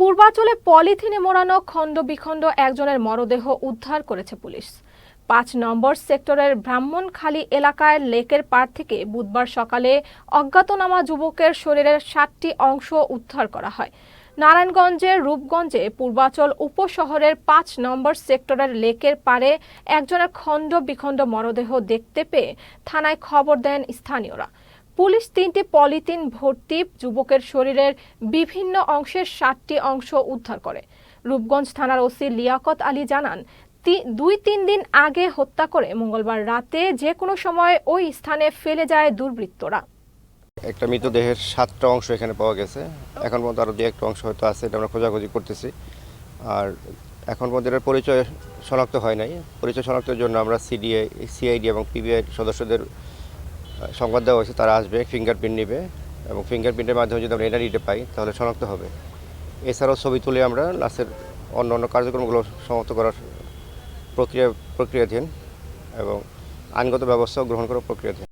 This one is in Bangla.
পূর্বাচলে পলিথিনে মোড়ানো খণ্ড বিখণ্ড একজনের মরদেহ উদ্ধার করেছে পুলিশ। পাঁচ নম্বর সেক্টরের ব্রাহ্মণখালী এলাকায় লেকের পাড় থেকে বুধবার সকালে অজ্ঞাতনামা যুবকের শরীরের সাতটি অংশ উদ্ধার করা হয়। নারায়ণগঞ্জের রূপগঞ্জে, পূর্বাচল উপশহরের পাঁচ নম্বর সেক্টরের লেকের পাড়ে একজনের খণ্ড বিখণ্ড মরদেহ দেখতে পেয়ে থানায় খবর দেন স্থানীয়রা। পুলিশ তিনটি পলিথিন ভর্তি যুবকের শরীরের বিভিন্ন অংশের সাতটি অংশ উদ্ধার করে। রূপগঞ্জ থানার ওসি লিয়াকত আলী জানান দুই তিন দিন আগে হত্যা করে মঙ্গলবার রাতে যে কোনো সময় ওই স্থানে ফেলে যায় দুর্বৃত্তরা। একটা মৃতদেহের সাতটা অংশ এখানে পাওয়া গেছে। এখন পর্যন্ত আরও দু একটা অংশ হয়তো আছে, এটা আমরা খোঁজাখুঁজি করতেছি। আর এখন পর্যন্ত এটার পরিচয় শনাক্ত হয় নাই। পরিচয় শনাক্তের জন্য আমরা সিডিএ সিআইডি এবং পিবিআই সদস্যদের সংবাদ দেওয়া হয়েছে, তারা আসবে ফিঙ্গারপ্রিন্ট নেবে এবং ফিঙ্গারপ্রিন্টের মাধ্যমে যদি আমরা এনআইডিটা পাই, তাহলে শনাক্ত হবে। এছাড়াও ছবি তুলে আমরা লাশের অন্য অন্য কার্যক্রমগুলো সমাপ্ত করার প্রক্রিয়া, প্রক্রিয়াধীন এবং আইনগত ব্যবস্থাও গ্রহণ করার প্রক্রিয়াধীন।